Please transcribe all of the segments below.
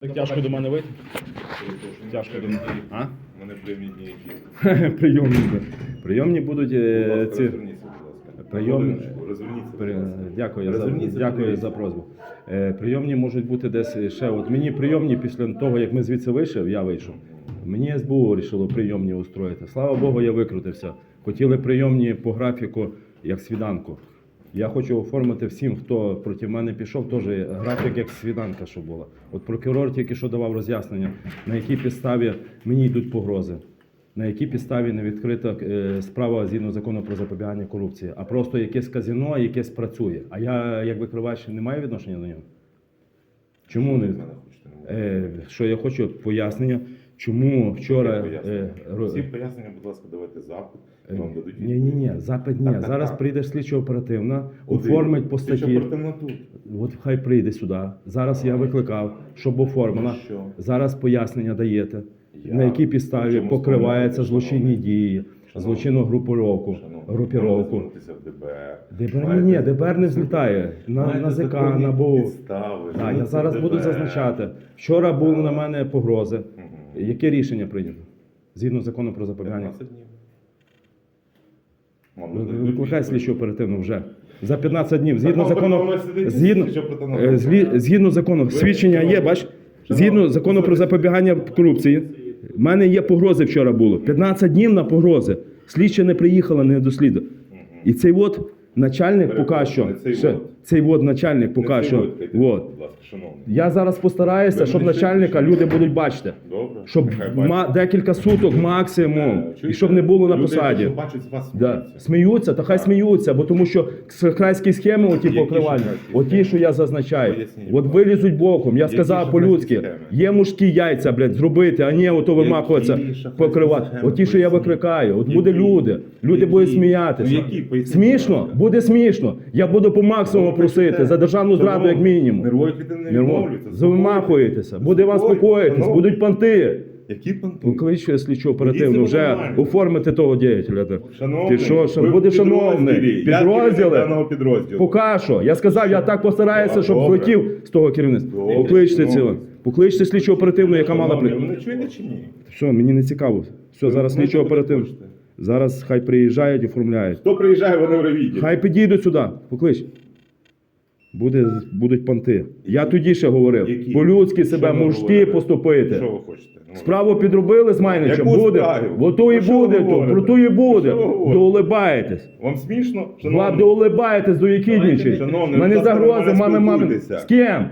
Так тяжко до мене вийти? Тяжко до мене. А? Прямі дні які. Прийомні. Прийомні будуть е, ласка, ці. розверніться, будь ласка. Прийом- Хвилиночку, Розверніться, При-. Дякую за, дякую за просьбу. Е, Прийомні можуть бути десь ще. От мені прийомні після того, як ми звідси вийшов, я вийшов. Мені СБУ вирішило прийомні устроїти. Слава Богу, я викрутився. Хотіли прийомні по графіку, як свіданку. Я хочу оформити всім, хто проти мене пішов, теж графік як свіданка, що була. От прокурор тільки що давав роз'яснення, на якій підставі мені йдуть погрози. На якій підставі не відкрита е, справа згідно закону про запобігання корупції, а просто якесь казино, якесь працює. А я, як викривач, не маю відношення до нього. Чому не? можу. Е, що я хочу пояснення, чому вчора. Е, ро- Всі пояснення, будь ласка, давайте запит, і вам дадуть ні, ні, ні, запит ні. Так, так, Зараз так. прийде слідчо оперативна, оформить по статті. тут? От хай прийде сюди. Зараз я викликав, щоб оформила. Ну що? Зараз пояснення даєте, Я на якій підставі покриваються злочинні шановний? дії, Шановний. злочинну групировку, Шановні, групіровку. можете звернутися в ДБР. ДБР ні, ні, ДБР не взлітає. На, Маєте на ЗК, законні на БУ. підстави, Так, я звернутися зараз в буду ДБР. зазначати. Вчора були на мене погрози. Мгм. Яке рішення прийнято? Згідно закону про запобігання. 15 днів. Вам Ви- Викликай відповідь. слідчу оперативно вже. За 15 днів. Згідно Так, закону, згідно, е, злі- згідно закону, свідчення є, бач? Згідно закону про запобігання корупції. В мене є погрози вчора було. 15 днів на погрози. Слідча не приїхала, не дослідила. І цей от начальник поки що. Цей ще- от. Цей от начальник поки що. відкрийте, Будь ласка, шановний. Я зараз постараюся, Ви щоб мене начальника люди будуть бачити. Добре. Щоб Нехай бачать. ма- декілька суток максимум. Е, І чуєте? щоб не було на Люди, посаді. якщо бачать з вас, Да. сміються. Сміються, та хай сміються, бо тому що шахрайські схеми, оті Які покривальні, шахрайські оті, схеми? що я зазначаю, Поясніть, от будь вилізуть боком. Я Які сказав шахрайські по-людськи, схеми? є мужські яйця, блядь, зробити, а не ото вимахуватися, шахрайські покривати. схеми? Оті, що я Поясніть. викрикаю, от Які? буде люди, люди Які? будуть сміятися. Ну, які? Поясніть, Смішно, ласка. Буде смішно. Я буду по максимуму просити за державну зраду, як мінімум. Клітини не Завимахуєтеся, буде вас спокоїтись, будуть понти. Які понти? Покличе слідчу оперативно вже оформити того діятеля. Ти що, що буде шановний? Підрозділи? підрозділу. Поки що. Я сказав, я так постараюся, щоб злетів з того керівництва. Покличте ціло. Покличте слідчу оперативну, яка мала Шановний, при. Ви чуєте чи ні? Все, мені не цікаво. Все, зараз оперативну. хочете? Зараз хай приїжджають, оформляють. Хто приїжджає, вони в ревіді. Хай підійдуть сюди. Поклич. Буде, будуть понти. Я тоді ще говорив. Які? По-людськи Що себе ви мужськи поступити. Що ви хочете? Ну, Справу підробили з Майничем? Яку Буде. справу? Бо то і Про що ви буде, то, говорите? про то і буде. Про що ви говорите? Доулибаєтесь. Вам смішно? Вам Шановний? доулибаєтесь, доякідничать. Шановний, Мене ви завтра загрози, нормально мами, мами. спілкуйтеся. З ким?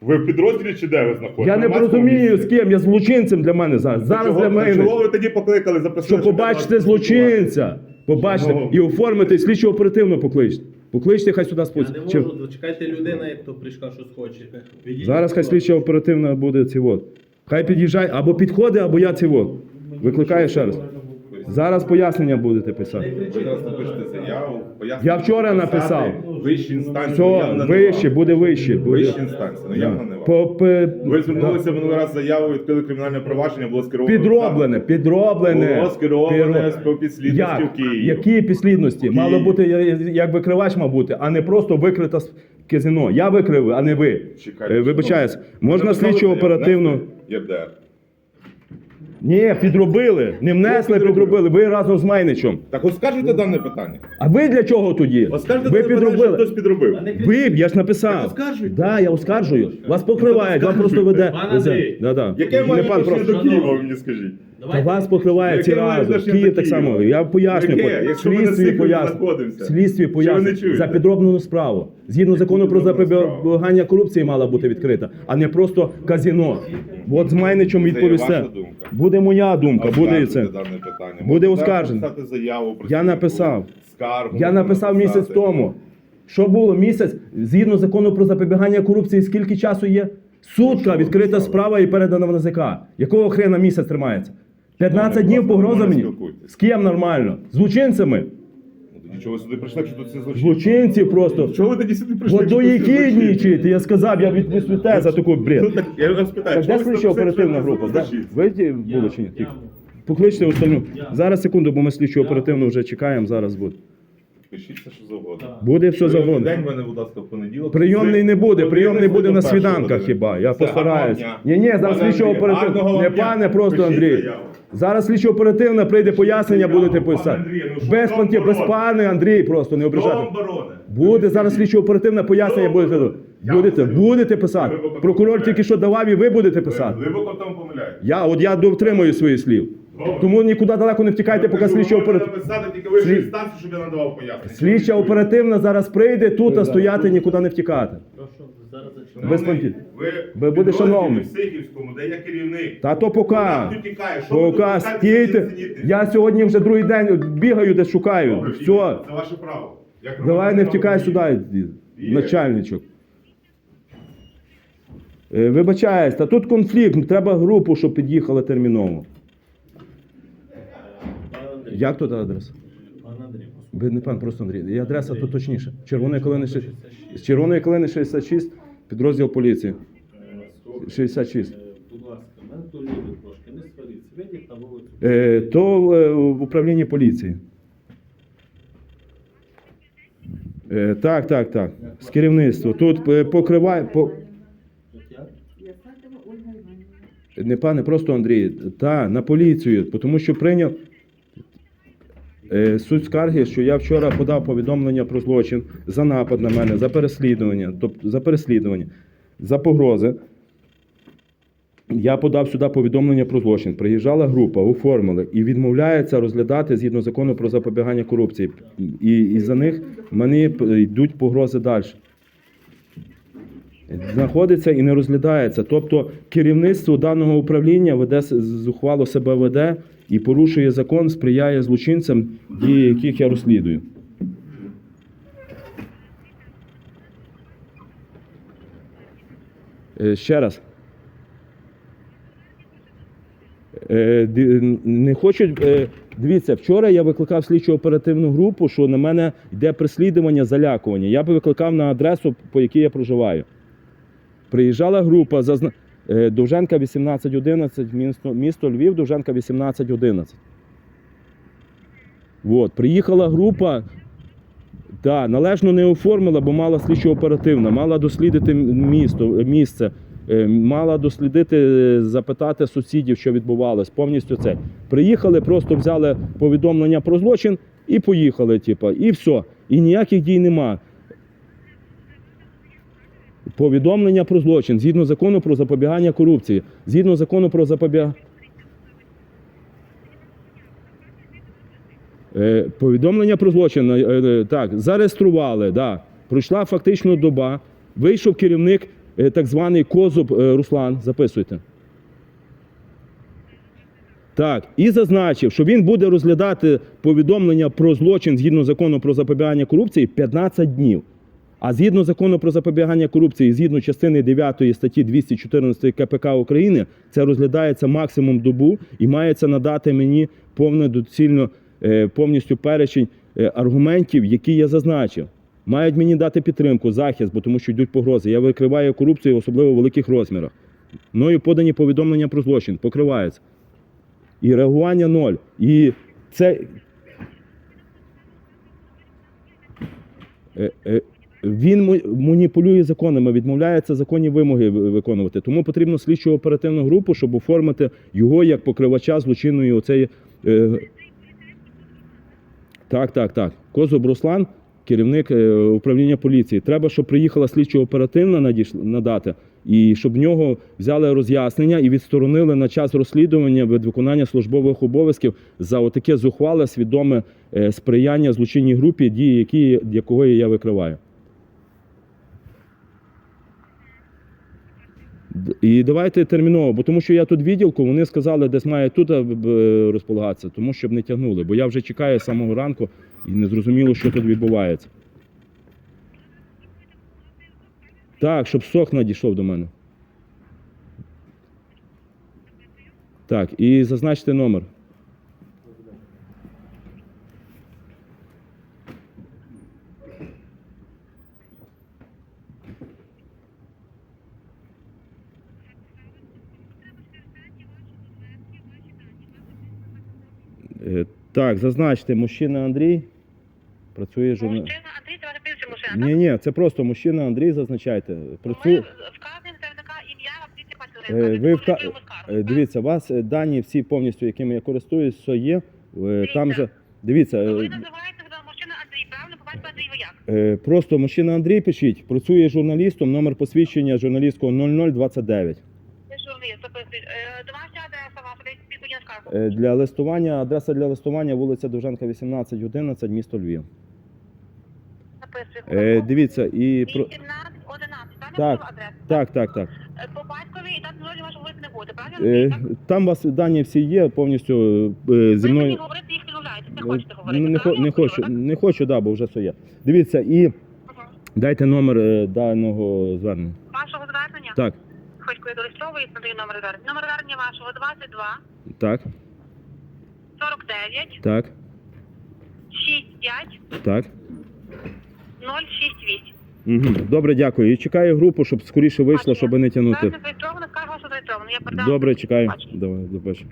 Ви в підрозділі чи де ви знаходитесь? Я не громадському розумію, місці? з ким. Я злочинцем для мене зараз. Зараз Чого- для мене. Чого ви тоді покликали, запросили? Щоб побачити злочинця. Побачите і оформити слідчо оперативно покличте. Покличте, хай сюди Я не Чи- можу, дочекайте людина, як то прийшла, щось хоче. Відійдіть, Зараз хай будь слідча оперативна буде ці от. Хай під'їжджає або підходить, або я ці от. Викликаю ще раз. Зараз пояснення будете писати. Ви зараз напишете заяву, пояснення. Я вчора написав. Вищі інстанції. Все, явно не вище, вам. буде вище. Буде. Вищі інстанції, ну не вам. По, пе- Ви звернулися минулий раз з заявою, відкрили кримінальне провадження, було скеровано. Підроблене, підроблене. Було скероване Підро- підслідності Як? в Київ. Які підслідності? Мало бути я- як викривач, мав бути, а не просто викрита з казино. Я викрив, а не ви. Чекайте, Е, Вибачаюсь. Можна Написали заяву, оперативно. внесли ЄРДР. Ні, підробили. Не внесли, підробили? підробили. Ви разом з Майничем. Так оскаржуйте дане питання. А ви для чого тоді? Оскаржуйте Ви дане питання, що підробили. хтось підробив. Ви, б, я ж написав. Так оскаржуйте. Да, я оскаржую. Вас покривають, вам просто веде. Пан везе. Андрій. Да, да. Яке Не має пан відношення просто. до Києва, ви мені скажіть? Та Давайте. вас покриває ці рази. Київ так само. Я поясню. Яке? Якщо ми на Слідстві поясню. Слідстві поясню. За підроблену справу. Згідно закону про запобігання корупції мала бути відкрита, а не просто казино. От з Майничем відповісте. Буде моя думка, буде це. Буде оскаржено. Я написав. Я написав місяць тому. Що було місяць? Згідно закону про запобігання корупції, скільки часу є? Сутка відкрита справа і передана в НАЗК. Якого хрена місяць тримається? 15 Ну, днів погроза мені? З ким нормально? З злочинцями? Ну, чого ви сюди прийшли, якщо тут всі злочинці? Злочинці просто. Чого ви тоді сюди прийшли? Бо до які якіднічити, я сказав, я відповідаю за таку Ну, бред. так, я вас питаю, Так де слідча оперативна група? Ви ті були чи ні? Покличте остальну. Зараз секунду, бо ми слідчу оперативну вже чекаємо, зараз буде. Пишіться, що завгодно. Так. Буде все Прийомний завгодно. День мене, будь ласка, в понеділок. Прийомний не буде, прийомний буде на свіданках хіба. Я постараюсь. Ні, ні, зараз Пане слідчо Андрію, оперативно. Не пане, просто Андрій. Зараз слідчо оперативно прийде пояснення, будете писати. Ну Без там понтів, без пане Андрій, просто не Хто ображайте. Буде зараз слідчо оперативне пояснення, будете. Будете, будете писати. Прокурор тільки що давав і ви будете писати. Глибоко тому помиляєте. Я от я дотримую своїх слів. Тому нікуди далеко не втікайте, поки написати тільки вищу Слід- інстанцію, щоб я надавав пояснення. Слідча оперативна зараз прийде тут, а стояти нікуди не втікати. Прошу, зараз зачекайте. Без понтів. Ви, Ви буде підрозділі шановний. в Сихівському, де я керівник. Та то пока. Куди тут тікає? Що ви тут Пока стійте. сидіти? Я сьогодні вже другий день бігаю, де шукаю. Добре, Все. Це ваше право. Як Давай не втікай сюди, Є. начальничок. Е, Вибачаюсь, та тут конфлікт, треба групу, щоб під'їхала терміново. Андрій. Як тут адреса? Пан Андрій. Ви не пан, просто Андрій. І адреса тут точніше. Червоної калини 6. 66. З червоної калини 66, підрозділ поліції. Е, 66. е, Будь ласка, мене тут люди трошки, не сваріться. Вийдіть на вулицю. Е, то е, в управлінні поліції. Е, так, так, так. З керівництва. Тут е, покриває. По... Ольга Іванівна. Не пане, просто Андрій. Та, на поліцію, тому що прийняв. Е, Суть скарги, що я вчора подав повідомлення про злочин за напад на мене, за переслідування, тобто за переслідування, за погрози. Я подав сюди повідомлення про злочин. Приїжджала група, оформили і відмовляється розглядати згідно закону про запобігання корупції. І, і за них мені йдуть погрози далі. Знаходиться і не розглядається. Тобто керівництво даного управління веде зухвало себе веде і порушує закон, сприяє злочинцям, дії яких я розслідую. Е, Ще раз. Е, Не хочуть. е, Дивіться, вчора я викликав слідчо оперативну групу, що на мене йде переслідування, залякування. Я би викликав на адресу, по якій я проживаю. Приїжджала група зазна... е, Довженка 1811, місто, місто Львів, Довженка 1811. От, приїхала група, та, належно не оформила, бо мала слідчо оперативна, мала дослідити місто, місце, е, мала дослідити, е, запитати сусідів, що відбувалось, повністю це. Приїхали, просто взяли повідомлення про злочин і поїхали, типа, і все. І ніяких дій нема. Повідомлення про злочин згідно закону про запобігання корупції. Згідно закону про запобігання. Е, повідомлення про злочин. е, е, так, зареєстрували, да. Пройшла фактично доба. Вийшов керівник, так званий Козуб Руслан. Записуйте. Так, і зазначив, що він буде розглядати повідомлення про злочин згідно закону про запобігання корупції 15 днів. А згідно закону про запобігання корупції, згідно частини 9 статті 214 КПК України, це розглядається максимум добу і мається надати мені повне доцільно е, повністю перечень е, аргументів, які я зазначив. Мають мені дати підтримку, захист, бо тому що йдуть погрози. Я викриваю корупцію, особливо в великих розмірах. Мною подані повідомлення про злочин, покриваються. І реагування ноль. І це. Він маніпулює законами, відмовляється законні вимоги виконувати. Тому потрібно слідчу оперативну групу, щоб оформити його як покривача злочинної оцеї. Е... Так, так, так. Козуб Руслан, керівник е, управління поліції. Треба, щоб приїхала слідчо оперативна надійшла надати, і щоб в нього взяли роз'яснення і відсторонили на час розслідування від виконання службових обов'язків за отаке зухвале, свідоме е, сприяння злочинній групі, дії які, якої я викриваю. І давайте терміново, бо тому що я тут відділку, вони сказали, десь має тут е, розполагатися, тому щоб не тягнули. Бо я вже чекаю з самого ранку і не зрозуміло, що тут відбувається. Так, щоб сок надійшов до мене. Так, і зазначте номер. Е, Так, зазначте, мужчина Андрій. Працює журналіст. Мужчина Андрій, ваше прізвище мужчина, Ні, ні, це просто мужчина Андрій, зазначайте. Працює. Ми вказуємо заявника ім'я, Е. Ви вка... е, дивіться, у вас е, дані всі повністю, якими я користуюсь, все є. Е, Там же дивіться, Ви називаєте мужчина Андрій, правильно? Побачите Андрій ви як? е, просто мужчина Андрій пишіть, працює журналістом, номер посвідчення журналістського 0029. Ви журналіст, записують. Е, Домашня адреса ваша, десь відповідь на скаргу. Е, Для листування, адреса для листування вулиця Довженка 18, 11, місто Львів. Е, Дивіться, і про 18, 11, правильно? Так. Адреса? так, так, так. Е, По батькові і так народження вашого вулиці не буде, правильно? Е. Там у вас дані всі є повністю е, зі Ви мені мною. говорити їх відмовляєтесь, не Е, хочете говорити, не, хо- правильно? не Я почула, хочу, так? не хочу, да, бо вже все є. Дивіться, і Мгм. дайте номер е, даного звернення. Вашого звернення? Так, Хоч я надаю номер звернення. Номер звернення вашого 22 так, 49 так, 65 так. 068. Угу. Добре, дякую. І чекаю групу, щоб скоріше вийшло, щоб не тягнути. Зареєстровано. Я передам. Добре, чекаю. Давай, до побачення.